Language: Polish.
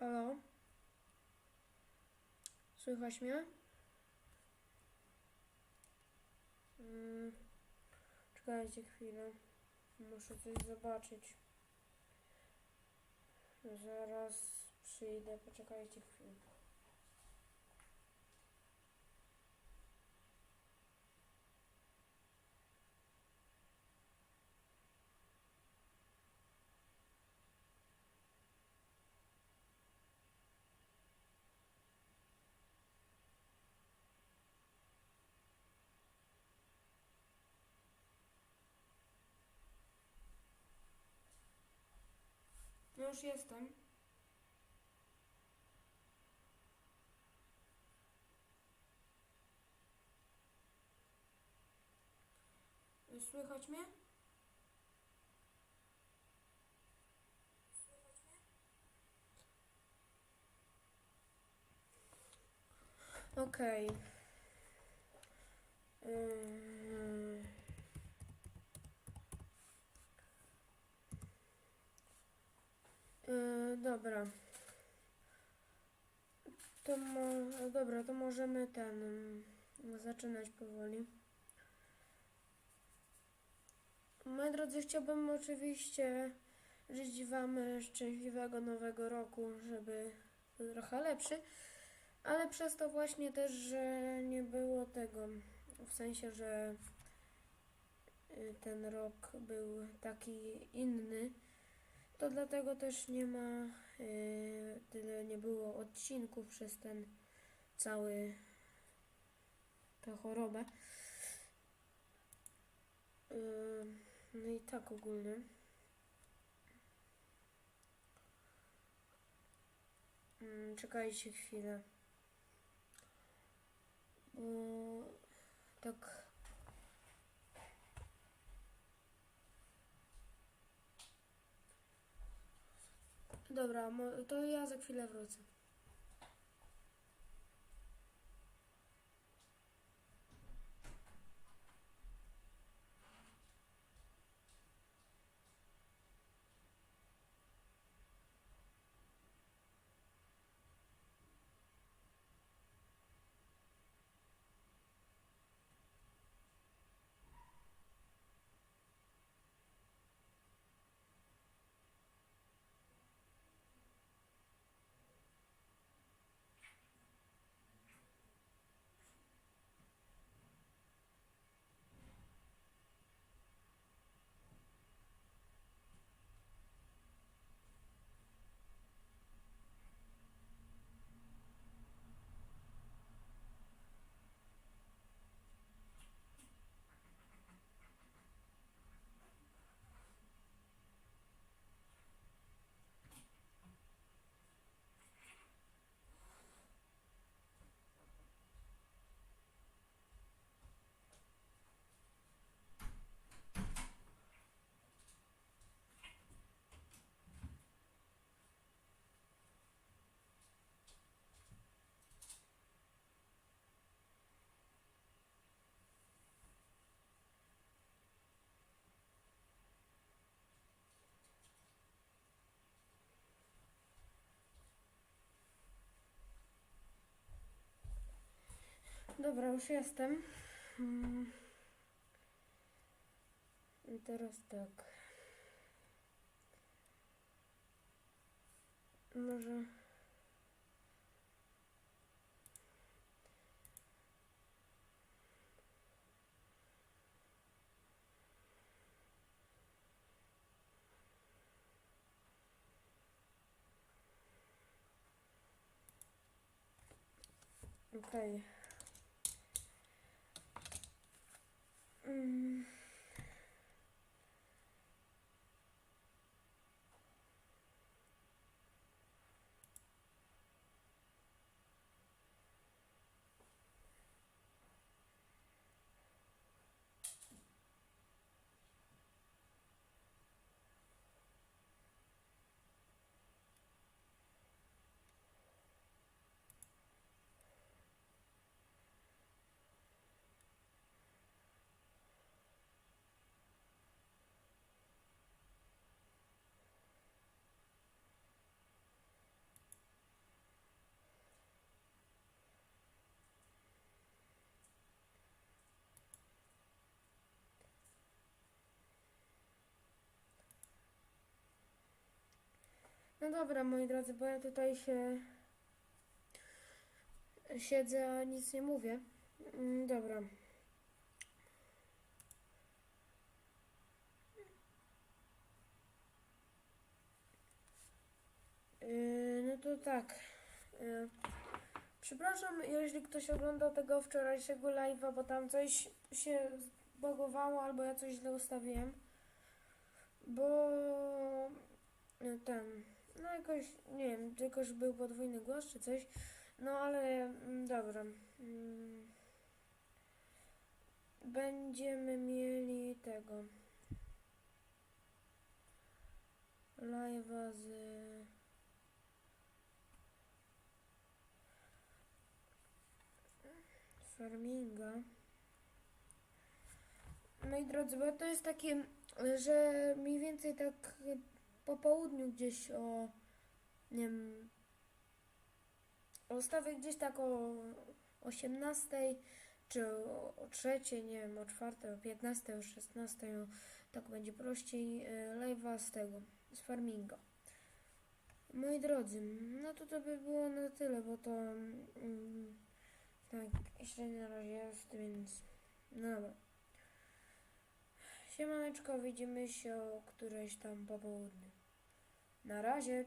Halo? Słychać mnie? Mm, czekajcie chwilę. Muszę coś zobaczyć. Zaraz przyjdę, poczekajcie chwilę. Już jestem. Słychać mnie? Okej. Yy. Yy, dobra. To mo dobra, to możemy ten mm, zaczynać powoli. Moi drodzy, chciałbym oczywiście życzyć Wam szczęśliwego nowego roku, żeby był trochę lepszy, ale przez to właśnie też, że nie było tego, w sensie, że y, ten rok był taki inny, to dlatego też nie ma y, tyle nie było odcinków przez ten cały tę chorobę. Y, no i tak ogólnie. Mm, Czekajcie chwilę. Bo tak. Dobra, to ja za chwilę wrócę. Dobra, już jestem. Mm. I teraz tak. Może. Okej. Mm. No dobra, moi drodzy, bo ja tutaj się siedzę, a nic nie mówię. Mm, Dobra. Yy, no to tak. Yy, przepraszam, jeśli ktoś oglądał tego wczorajszego live'a, bo tam coś się zbagowało albo ja coś źle ustawiłem. Bo yy, ten, no jakoś, nie wiem, że był podwójny głos czy coś. No ale mm, dobra. Mm, Będziemy mieli tego. Live'a z... Farminga. Moi drodzy, bo to jest takie, że mniej więcej tak po południu gdzieś o, nie wiem, ustawię gdzieś tak o 18 czy o, o 3, nie wiem, o 4, o 15, o 16, o, tak będzie prościej, y, live'a z tego, z farminga. Moi drodzy, no to to by było na tyle, bo to mm, tak średnio na razie jest, więc no dobra. Siemaneczko, widzimy się o którejś tam po południu. Na razie.